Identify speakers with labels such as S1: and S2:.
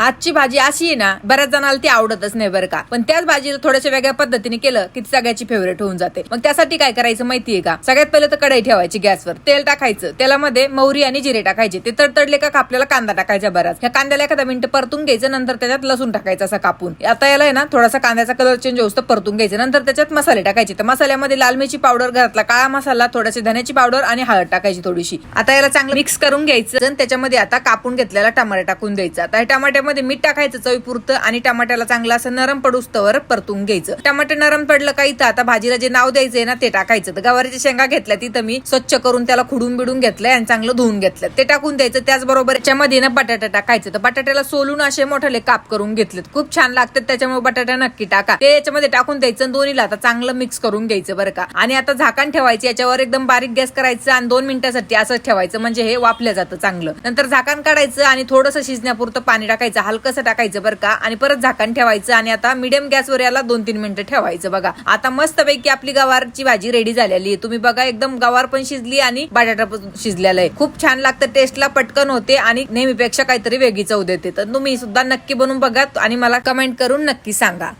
S1: आजची भाजी अशी आहे ना बऱ्याच जणाला ती आवडतच नाही बरं का. पण त्याच भाजीला थोड्याशा वेगळ्या पद्धतीने केलं की ती सगळ्याची फेवरेट होऊन जाते. मग त्यासाठी काय करायचं माहितीये का? सगळ्यात पहिले तर कढई ठेवायची गॅसवर. तेल टाकायचं. तेलामध्ये मौरी आणि जिरे टाकायचे. ते तडतडले का आपल्याला कांदा टाकायचा बराच. ह्या कांद्याला एखादा मिनिट परतून घ्यायचं नंतर त्याच्यात लसूण टाकायचं असं कापून. आता याला आहे ना थोडासा कांद्याचा कलर चेंज होतो परतून घ्यायचं. नंतर त्याच्यात मसाले टाकायचे. तर मसाल्यामध्ये लाल मिरची पावडर घरातला काळा मसाला थोडासा धन्याची पावडर आणि हळद टाकायची थोडीशी. आता याला चांगलं मिक्स करून घ्यायचं. आणि त्याच्यामध्ये आता कापून घेतलेला टमाटा टाकून द्यायचा. आता हे टमाट्यामध्ये मीठ टाकायचं चवीपुरतं आणि टमाट्याला चांगलं असं नरम पडूस्तवर परतून घ्यायचं. टमाटे नरम पडलं का इथं आता भाजीला जे नाव द्यायचंय ना ते टाकायचं. तर गवारीच्या शेंगा घेतल्या तिथं मी स्वच्छ करून त्याला खुडून बिडून घेतलंय आणि चांगलं धुवून घेतलं ते टाकून द्यायचं. त्याचबरोबर याच्यामध्ये ना बटाटा टाकायचं. तर बटाट्याला सोलून असे मोठाले काप करून घेतलेत. खूप छान लागतात त्याच्यामुळे बटाटा नक्की टाका. ते याच्यामध्ये टाकून द्यायचं आणि दोन्हीला आता चांगलं मिक्स करून घ्यायचं बरं का. आणि आता झाकण ठेवायचं. याच्यावर एकदम बारीक गॅस करायचं आणि दोन मिनिटासाठी असंच ठेवायचं. म्हणजे हे वापलं जातं चांगलं. नंतर झाकण काढायचं आणि थोडंसं शिजण्यापुरतं पाणी टाकायचं. हलकंसं टाकायचं बरं का आणि परत झाकण ठेवायचं आणि आता मिडियम गॅसवर याला दोन तीन मिनिटं ठेवायचं बघा. आता मस्तपैकी आपली गवारची भाजी रेडी झालेली आहे. तुम्ही बघा एकदम गवार पण शिजली आणि बटाटा पण शिजलेला आहे. खूप छान लागतं टेस्टला पटकन होते आणि नेहमीपेक्षा काहीतरी वेगळी चव देते. तर तुम्ही सुद्धा नक्की बनवून बघा आणि मला कमेंट करून नक्की सांगा.